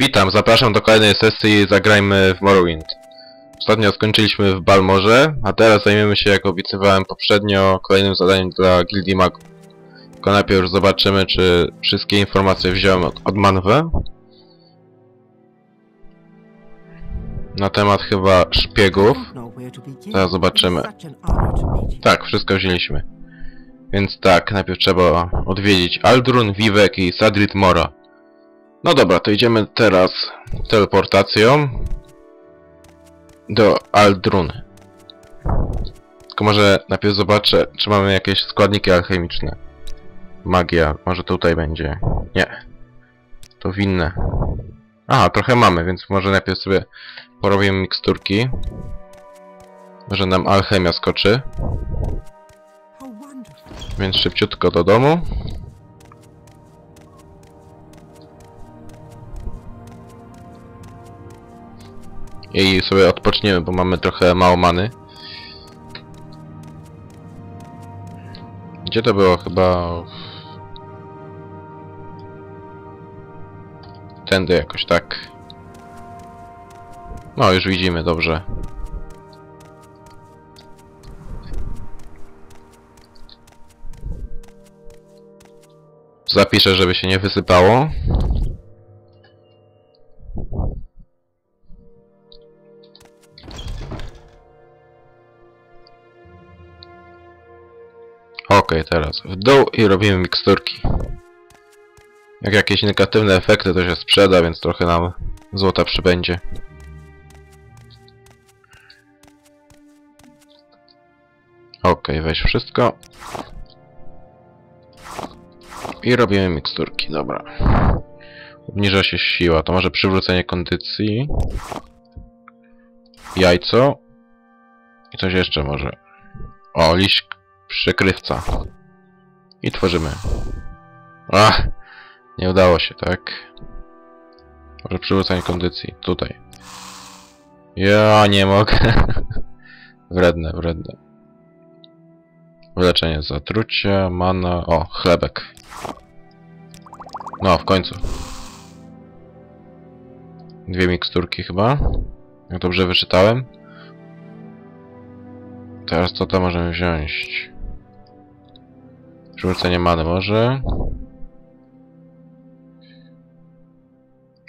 Witam, zapraszam do kolejnej sesji Zagrajmy w Morrowind. Ostatnio skończyliśmy w Balmorze, a teraz zajmiemy się, jak obiecywałem poprzednio, kolejnym zadaniem dla Gildii Magów. Tylko najpierw zobaczymy, czy wszystkie informacje wziąłem od, od. Na temat chyba szpiegów. Zaraz zobaczymy. Tak, wszystko wzięliśmy. Więc tak, najpierw trzeba odwiedzić Aldrun, Vivek i Sadrit Mora. No dobra, to idziemy teraz teleportacją do Aldrun. Tylko może najpierw zobaczę, czy mamy jakieś składniki alchemiczne. Magia, może tutaj będzie. Nie. To winne. Aha, trochę mamy, więc może najpierw sobie porobimy miksturki. Może nam alchemia skoczy. Więc szybciutko do domu. I sobie odpoczniemy, bo mamy trochę mało many. Gdzie to było? Chyba... Tędy jakoś tak. No, już widzimy, dobrze. Zapiszę, żeby się nie wysypało. Okej, teraz w dół i robimy miksturki. Jak jakieś negatywne efekty to się sprzeda, więc trochę nam złota przybędzie. Okej, weź wszystko. I robimy miksturki, dobra. Obniża się siła, to może przywrócenie kondycji. Jajco. I coś jeszcze może. O, liść przykrywca. I tworzymy. Ach! Nie udało się, tak? Może przywrócenie kondycji. Tutaj. Ja nie mogę. wredne, wredne. Wyleczenie zatrucia, mana... O, chlebek. No, w końcu. Dwie miksturki chyba. Jak dobrze wyczytałem. Teraz co to możemy wziąć? Przywrócenie many może.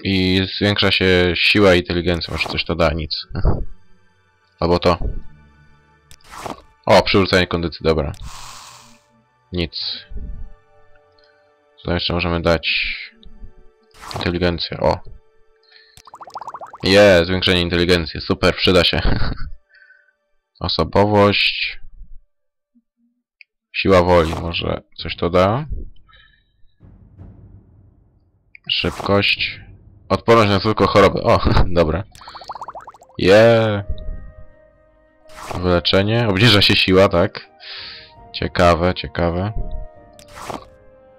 I zwiększa się siła i inteligencja. Może coś to da? Nic. Albo to. O, przywrócenie kondycji, dobra. Nic. Co jeszcze możemy dać? Inteligencja, o. Je, zwiększenie inteligencji, super, przyda się. Osobowość. Siła woli, może coś to da. Szybkość. Odporność na tylko choroby. O, dobra. Je. Wyleczenie. Obniża się siła, tak? Ciekawe, ciekawe.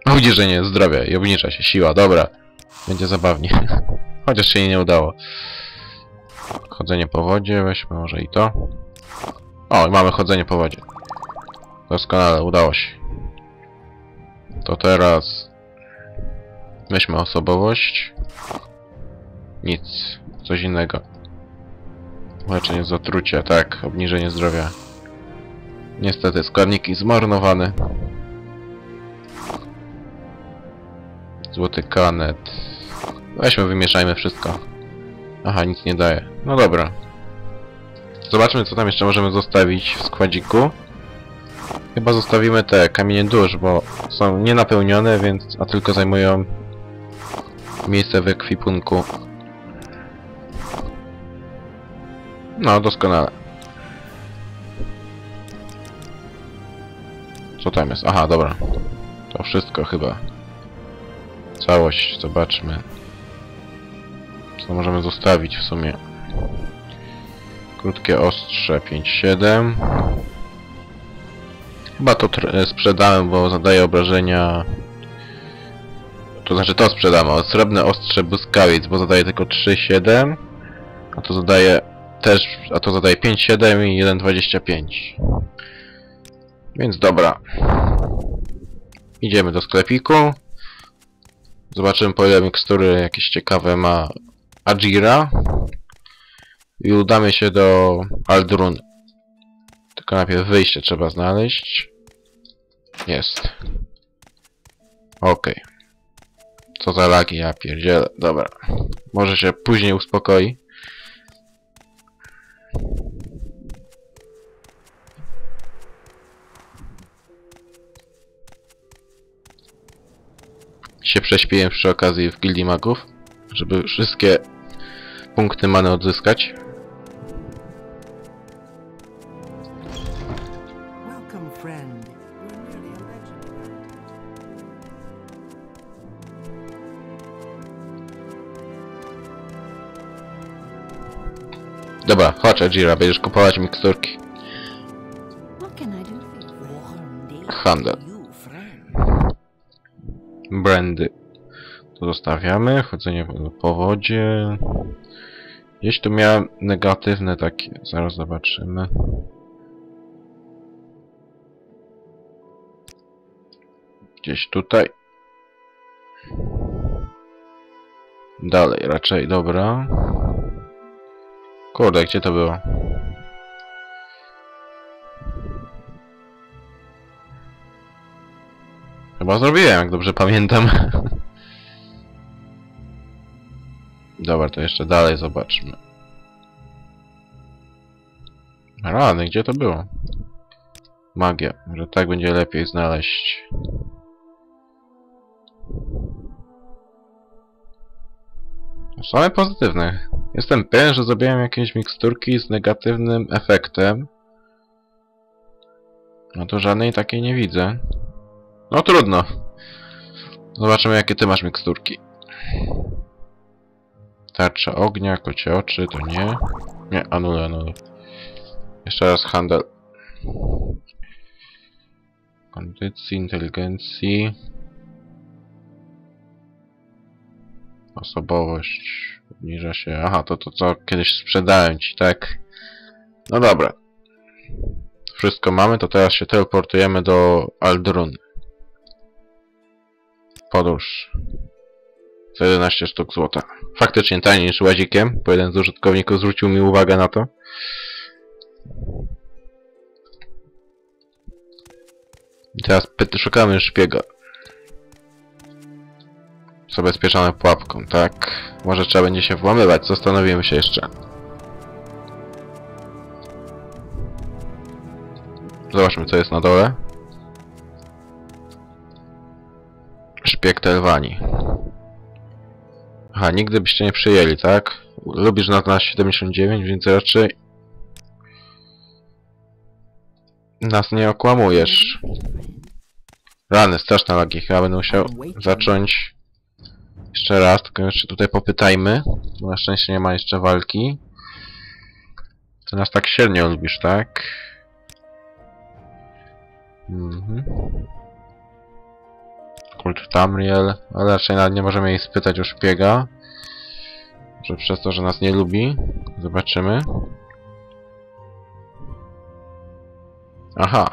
Obniżenie zdrowia i obniża się siła, dobra. Będzie zabawnie. Chociaż się jej nie udało. Chodzenie po wodzie, weźmy może i to. O, mamy chodzenie po wodzie. Doskonale, udało się. To teraz... Weźmy osobowość. Nic. Coś innego. Leczenie zatrucia, tak. Obniżenie zdrowia. Niestety, składniki zmarnowane. Złoty kanet. Weźmy, wymieszajmy wszystko. Aha, nic nie daje. No dobra. Zobaczmy, co tam jeszcze możemy zostawić w składziku. Chyba zostawimy te kamienie dusz, bo są nienapełnione, więc... a tylko zajmują miejsce w ekwipunku. No, doskonale. Co tam jest? Aha, dobra. To wszystko chyba. Całość, zobaczmy. Co możemy zostawić w sumie? Krótkie ostrze 5-7. Chyba to sprzedałem, bo zadaje obrażenia... To znaczy to sprzedamy, o srebrne ostrze błyskawiec, bo zadaje tylko 3-7. A to zadaje też, a to zadaje 5-7 i 1,25. Więc dobra. Idziemy do sklepiku. Zobaczymy po ile mikstury jakieś ciekawe ma Ajira. I udamy się do Aldrun. Tylko najpierw wyjście trzeba znaleźć. Jest. Okej. Co za lagi, ja pierdzielę. Dobra. Może się później uspokoi. Się prześpiłem przy okazji w Gildii Magów, żeby wszystkie punkty many odzyskać. Dobra, chodź Ajira, będziesz kupować miksturki. Handel. Brandy. To zostawiamy. Chodzenie po- po wodzie. Gdzieś tu miałem negatywne takie. Zaraz zobaczymy. Gdzieś tutaj. Dalej, raczej, dobra. Kurde, gdzie to było? Chyba zrobiłem, jak dobrze pamiętam. Dobra, to jeszcze dalej zobaczmy. Rany, gdzie to było? Magia, że tak będzie lepiej znaleźć. Same pozytywne. Jestem pewien, że zrobiłem jakieś miksturki z negatywnym efektem. No to żadnej takiej nie widzę. No trudno. Zobaczymy jakie ty masz miksturki. Tarcza ognia, kocie oczy, to nie. Nie, anuluj, anuluj. Jeszcze raz handel. Kondycji, inteligencji. Osobowość. Obniża się. Aha, to to co kiedyś sprzedałem ci, tak? No dobra. Wszystko mamy, to teraz się teleportujemy do Aldrun. Podróż. Za 11 sztuk złota. Faktycznie taniej niż łazikiem, bo jeden z użytkowników zwrócił mi uwagę na to. I teraz szukamy szpiega. Zabezpieczone pułapką, tak. Może trzeba będzie się włamywać, zastanowimy się jeszcze. Zobaczmy co jest na dole. Szpieg Telwani. Aha, nigdy byście nie przyjęli, tak? Lubisz nas na 79, więc raczej... Nas nie okłamujesz. Rany, straszne lagi. Chyba będę musiał zacząć jeszcze raz, tylko jeszcze tutaj popytajmy, bo na szczęście nie ma jeszcze walki. Ty nas tak średnio lubisz, tak? Mhm. Kult Tamriel, ale raczej nawet nie możemy jej spytać o szpiega. Że przez to, że nas nie lubi. Zobaczymy. Aha.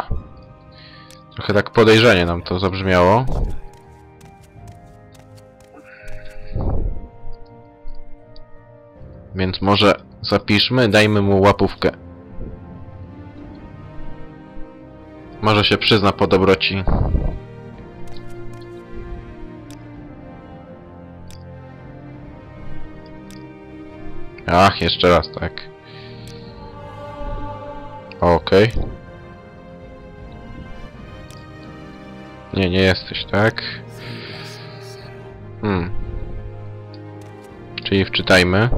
Trochę tak podejrzenie nam to zabrzmiało. Więc może zapiszmy, dajmy mu łapówkę. Może się przyzna po dobroci. Ach, jeszcze raz, tak. Okej. Nie, nie jesteś, tak? Hmm. Czyli wczytajmy.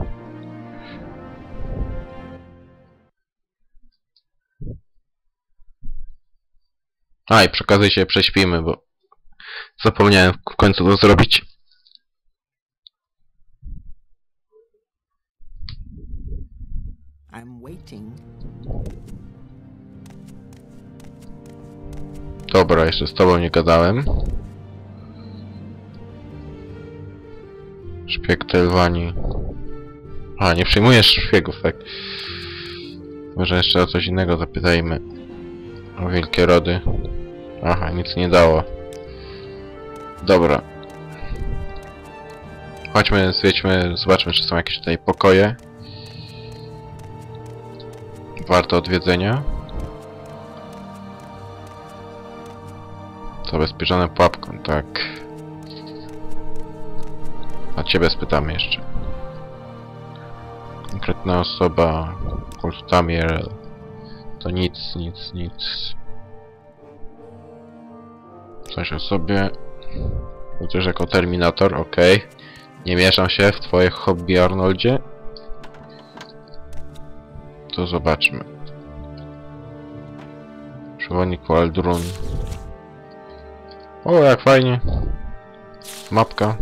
A i przy okazji się prześpimy, bo zapomniałem w końcu to zrobić. Dobra, jeszcze z tobą nie gadałem. Szpieg Telwani. A, nie przyjmujesz szpiegów, tak? Może jeszcze o coś innego zapytajmy. O wielkie rody. Aha, nic nie dało. Dobra. Chodźmy, zwiedźmy, zobaczmy, czy są jakieś tutaj pokoje. Warte odwiedzenia. Zabezpieczone pułapką, tak. A ciebie spytamy jeszcze. Konkretna osoba, Kult Tamiel. To nic, nic, nic. Coś o sobie. Chociaż jako Terminator, okej. Nie mieszam się w twoje hobby, Arnoldzie. To zobaczmy. Przewodnik Waldrun. O, jak fajnie. Mapka.